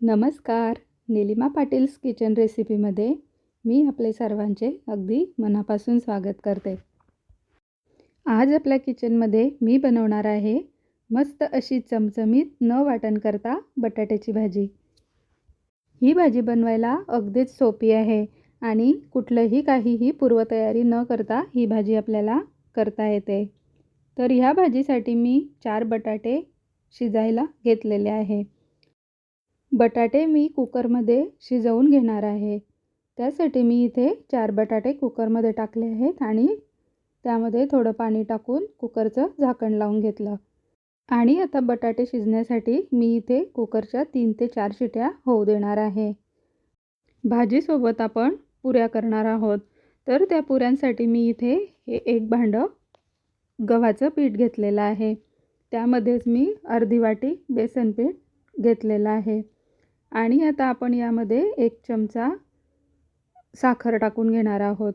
नमस्कार. निलिमा पाटील्स किचन रेसिपीमध्ये मी आपले सर्वांचे अगदी मनापासून स्वागत करते. आज आपल्या किचनमध्ये मी बनवणार आहे मस्त अशी चमचमीत न वाटण करता बटाट्याची भाजी. ही भाजी बनवायला अगदीच सोपी आहे आणि कुठलंही काहीही पूर्वतयारी न करता ही भाजी आपल्याला करता येते. तर ह्या भाजीसाठी मी चार बटाटे शिजायला घेतलेले आहे. बटाटे मी कुकरमध्ये शिजवून घेणार आहे. त्यासाठी मी इथे चार बटाटे कुकरमध्ये टाकले आहेत आणि त्यामध्ये थोडं पाणी टाकून कुकरचं झाकण लावून घेतलं. आणि आता बटाटे शिजण्यासाठी मी इथे कुकरच्या तीन ते चार शिट्या होऊ देणार आहे. भाजीसोबत आपण पुऱ्या करणार आहोत. तर त्या पुऱ्यांसाठी मी इथे हे एक भांडं गव्हाचं पीठ घेतलेलं आहे. त्यामध्येच मी अर्धी वाटी बेसन पीठ घेतलेलं आहे. आणि आता आपण यामध्ये एक चमचा साखर टाकून घेणार आहोत.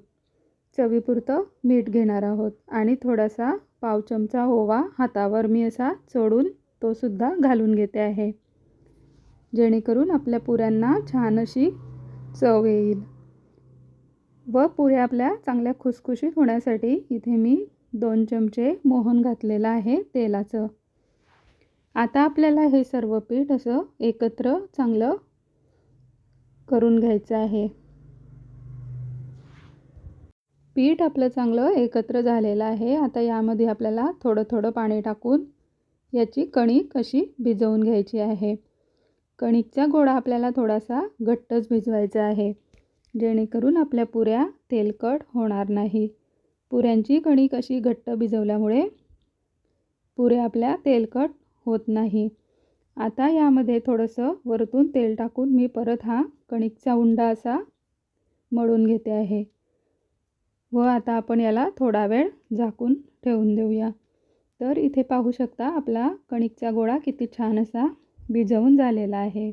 चवीपुरतं मीठ घेणार आहोत. आणि थोडासा पाव चमचा ओवा हातावर मी असा चोडून तो सुद्धा घालून घेते आहे. जेणेकरून आपल्या पुऱ्यांना छान अशी चव येईल. व पुऱ्या आपल्या चांगल्या खुसखुशीत होण्यासाठी इथे मी दोन चमचे मोहन घातलेलं आहे तेलाचं. आता आपल्याला हे सर्व पीठ असं एकत्र चांगलं करून घ्यायचं आहे. पीठ आपलं चांगलं एकत्र झालेलं आहे. आता यामध्ये आपल्याला थोडं थोडं पाणी टाकून याची कणिक अशी भिजवून घ्यायची आहे. कणिकचा गोळा आपल्याला थोडासा घट्टच भिजवायचा आहे. जेणेकरून आपल्या पुऱ्या तेलकट होणार नाही. पुऱ्यांची कणिक अशी घट्ट भिजवल्यामुळे पुऱ्या आपल्या तेलकट होत नाही. आता यामध्ये थोडंसं वरतून तेल टाकून मी परत हा कणिकचा उंडा असा मळून घेते आहे. व आता आपण याला थोडा वेळ झाकून ठेवून देऊया. तर इथे पाहू शकता आपला कणिकचा गोळा किती छान असा भिजवून झालेला आहे.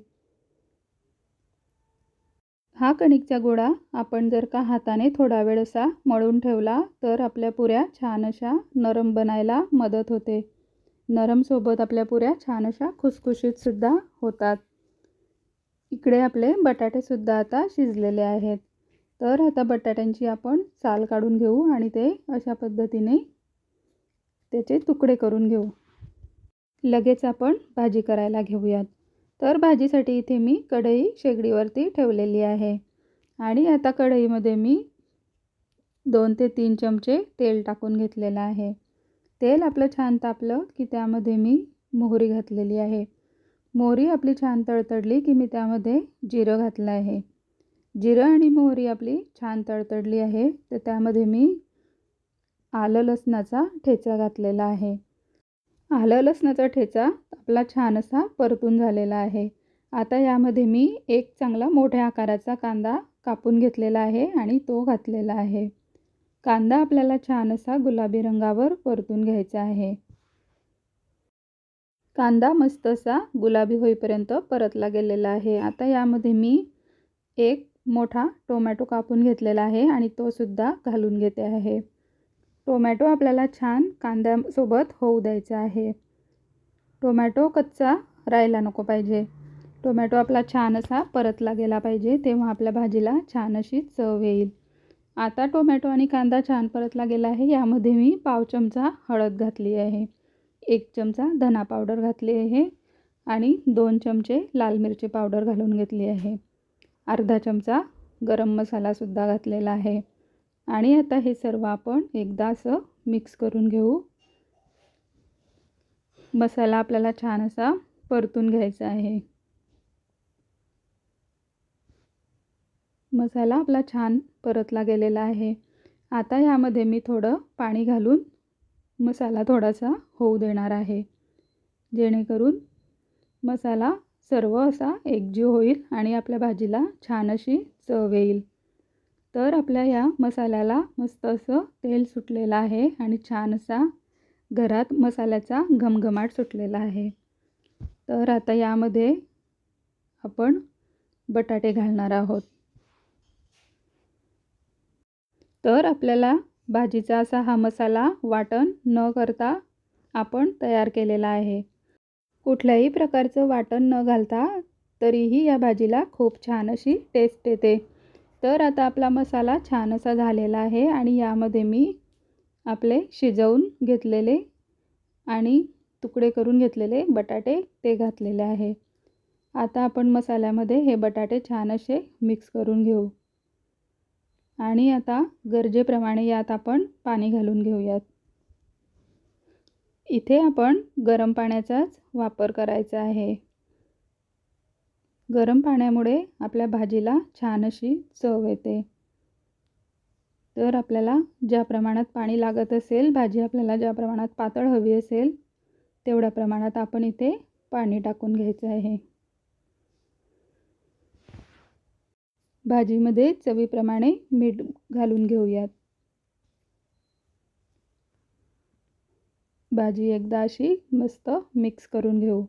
हा कणिकचा गोळा आपण जर का हाताने थोडा वेळ असा मळून ठेवला तर आपल्या पुऱ्या छान अशा नरम बनायला मदत होते. नरमसोबत आपल्या पुऱ्या छान अशा खुसखुशीतसुद्धा होतात. इकडे आपले बटाटेसुद्धा आता शिजलेले आहेत. तर आता बटाट्यांची आपण साल काढून घेऊ आणि ते अशा पद्धतीने त्याचे तुकडे करून घेऊ. लगेच आपण भाजी करायला घेऊयात. तर भाजीसाठी इथे मी कढई शेगडीवरती ठेवलेली आहे. आणि आता कढईमध्ये मी दोन ते तीन चमचे तेल टाकून घेतलेलं आहे. तेल आपलं छान तापलं की त्यामध्ये मी मोहरी घातलेली आहे. मोहरी आपली छान तळतडली की मी त्यामध्ये जिरं घातलं आहे. जिरं आणि मोहरी आपली छान तळतडली आहे तर त्यामध्ये मी आलं लसणाचा ठेचा घातलेला आहे. आलं लसणाचा ठेचा आपला छान असा परतून झालेला आहे. आता यामध्ये मी एक चांगला मोठ्या आकाराचा कांदा कापून घेतलेला आहे आणि तो घातलेला आहे. कांदा आपल्याला छान असा गुलाबी रंगावर परतून घ्यायचा आहे. कांदा मस्त असा गुलाबी होईपर्यंत परतला गेलेला आहे. आता यामध्ये मी एक मोठा टोमॅटो कापून घेतलेला आहे आणि तो सुद्धा घालून घेते आहे. टोमॅटो आपल्याला छान कांद्यासोबत होऊ द्यायचा आहे. टोमॅटो कच्चा राहायला नको पाहिजे. टोमॅटो आपला छान असा परतला गेला पाहिजे तेव्हा आपल्या भाजीला छान अशी चव येईल. आता टोमॅटो आणि कांदा छान परतला गेला आहे. यामध्ये मी पाव चमचा हळद घातली आहे. एक चमचा धना पावडर घातली आहे आणि दोन चमचे लाल मिरची पावडर घालून घेतली आहे. अर्धा चमचा गरम मसालासुद्धा घातलेला आहे. आणि आता हे सर्व आपण एकदा असं मिक्स करून घेऊ. मसाला आपल्याला छान असा परतून घ्यायचा आहे. मसाला आपला छान परतला गेलेला आहे. आता यामध्ये मी थोडं पाणी घालून मसाला थोडासा होऊ देणार आहे. जेणेकरून मसाला सर्व असा एकजीव होईल आणि आपल्या भाजीला छान अशी चव येईल. तर आपल्या या मसाल्याला मस्त असं तेल सुटलेलं आहे आणि छान असा घरात मसाल्याचा घमघमाट सुटलेला आहे. तर आता यामध्ये आपण बटाटे घालणार आहोत. तर आपल्याला भाजीचा असा हा मसाला वाटण न करता आपण तयार केलेला आहे. कुठल्याही प्रकारचं वाटण न घालता तरीही या भाजीला खूप छान अशी टेस्ट येते. तर आता आपला मसाला छान असा झालेला आहे आणि यामध्ये मी आपले शिजवून घेतलेले आणि तुकडे करून घेतलेले बटाटे ते घातलेले आहे. आता आपण मसाल्यामध्ये हे बटाटे छान असे मिक्स करून घेऊ. आणि आता गरजेप्रमाणे यात आपण पाणी घालून घेऊयात. इथे आपण गरम पाण्याचाच वापर करायचा आहे. गरम पाण्यामुळे आपल्या भाजीला छान अशी चव येते. तर आपल्याला ज्या प्रमाणात पाणी लागत असेल भाजी आपल्याला ज्या प्रमाणात पातळ हवी असेल तेवढ्या प्रमाणात आपण इथे पाणी टाकून घ्यायचं आहे. भाजीमध्ये चवीप्रमाणे मीठ घालून घेऊयात. भाजी एकदा अशी मस्त मिक्स करून घेऊ.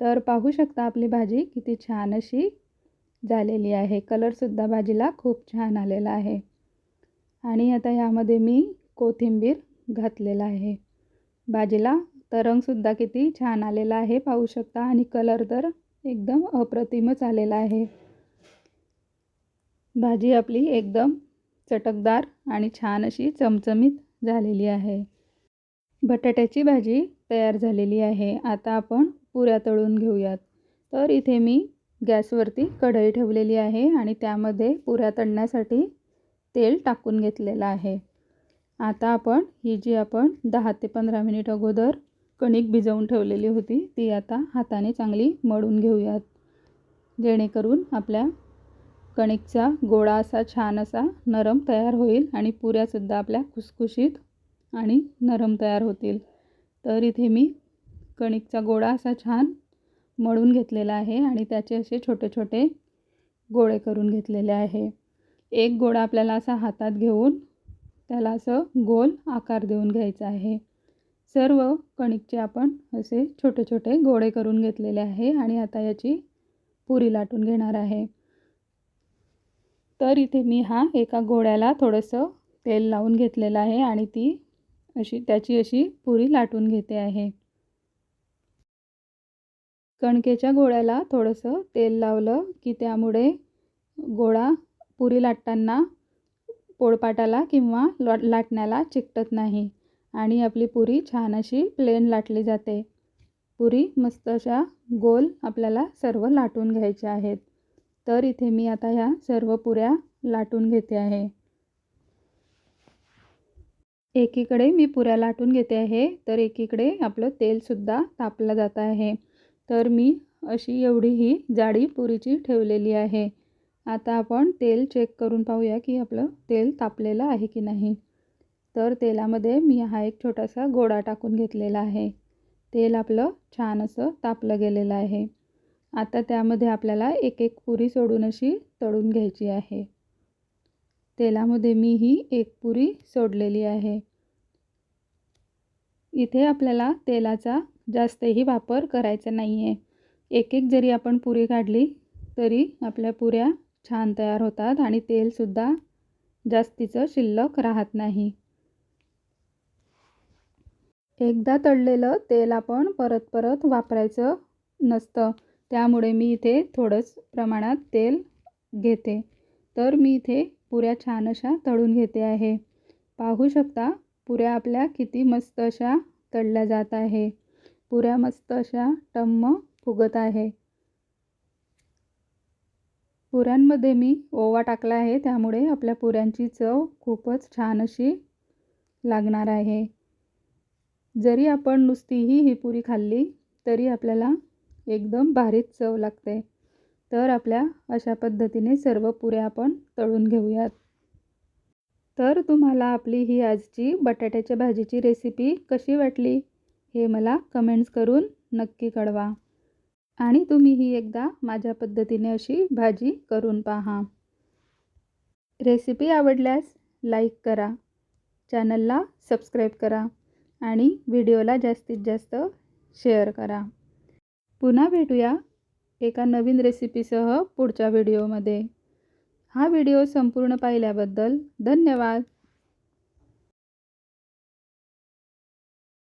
तर पाहू शकता आपली भाजी किती छान अशी झालेली आहे. कलरसुद्धा भाजीला खूप छान आलेला आहे. आणि आता यामध्ये मी कोथिंबीर घातलेला आहे. भाजीला तर रंगसुद्धा किती छान आलेला आहे पाहू शकता. आणि कलर तर एकदम अप्रतिमच आलेला आहे. भाजी आपली एकदम चटकदार आणि छान अशी चमचमीत झालेली आहे. बटाट्याची भाजी तयार झालेली आहे. आता आपण पुऱ्या तळून घेऊयात. तर इथे मी गॅसवरती कढई ठेवलेली आहे आणि त्यामध्ये पुऱ्या तळण्यासाठी तेल टाकून घेतलेलं आहे. आता आपण ही जी आपण दहा ते पंधरा मिनिट अगोदर कणिक भिजवून ठेवलेली होती ती आता हाताने चांगली मळून घेऊयात. जेणेकरून आपल्या कणिकचा गोळा असा छान असा नरम तयार होईल आणि पुऱ्यासुद्धा आपल्या खुसखुशीत आणि नरम तयार होतील. तर इथे मी कणिकचा गोळा असा छान मळून घेतलेला आहे आणि त्याचे असे छोटे छोटे गोळे करून घेतलेले आहे. एक गोळा आपल्याला असा हातात घेऊन त्याला असं गोल आकार देऊन घ्यायचा आहे. सर्व कणिकचे आपण असे छोटे छोटे गोळे करून घेतलेले आहे आणि आता याची पुरी लाटून घेणार आहे. तर इथे मी हा एका गोळ्याला थोडंसं तेल लावून घेतलेलं आहे आणि ती अशी त्याची अशी पुरी लाटून घेते आहे. कणकेच्या गोळ्याला थोडंसं तेल लावलं की त्यामुळे गोळा पुरी लाटताना पोळपाटाला किंवा लाटण्याला चिकटत नाही आणि आपली पुरी छान अशी प्लेन लाटली जाते. पुरी मस्त अशा गोल आपल्याला सर्व लाटून घ्यायच्या आहेत. तर इथे मी आता ह्या सर्व पुऱ्या लाटून घेते आहे. एकीकडे मी पुऱ्या लाटून घेते आहे तर एकीकडे आपलं तेलसुद्धा तापलं जात आहे. तर मी अशी एवढी ही जाडी पुरीची ठेवलेली आहे. आता आपण तेल चेक करून पाहूया की आपलं तेल तापलेलं आहे की नाही. तर तेलामध्ये मी हा एक छोटासा गोडा टाकून घेतलेला आहे. तेल आपलं छान असं तापलं गेलेलं आहे. आता त्यामध्ये आपल्याला एक एक पुरी सोडून अशी तळून घ्यायची आहे. तेलामध्ये मी ही एक पुरी सोडलेली आहे. इथे आपल्याला तेलाचा जास्तही वापर करायचा नाही आहे एक एक जरी आपण पुरी काढली तरी आपल्या पुऱ्या छान तयार होतात आणि तेलसुद्धा जास्तीचं शिल्लक राहत नाही. एकदा तळलेलं तेल आपण परत परत वापरायचं नसतं. त्यामुळे मी इथे थोडंच प्रमाणात तेल घेते. तर मी इथे पुऱ्या छान अशा तळून घेते आहे. पाहू शकता पुऱ्या आपल्या किती मस्त अशा तळल्या जात आहे. पुऱ्या मस्त अशा टम्म फुगत आहे. पुऱ्यांमध्ये मी ओवा टाकला आहे त्यामुळे आपल्या पुऱ्यांची चव खूपच छान अशी लागणार आहे. जरी आपण नुसतीही ही पुरी खाल्ली तरी आपल्याला एकदम भारीच चव लागते. तर आपल्या अशा पद्धतीने सर्व पुऱ्या आपण तळून घेऊयात. तर तुम्हाला आपली ही आजची बटाट्याच्या भाजीची रेसिपी कशी वाटली हे मला कमेंट्स करून नक्की कळवा. आणि तुम्ही ही एकदा माझ्या पद्धतीने अशी भाजी करून पहा. रेसिपी आवडल्यास लाईक करा. चॅनलला सबस्क्राईब करा. आणि व्हिडिओला जास्तीत जास्त शेअर करा. पुन्हा भेटूया एका नवीन रेसिपीसह पुढच्या व्हिडिओमध्ये. हा व्हिडिओ संपूर्ण पाहिल्याबद्दल धन्यवाद.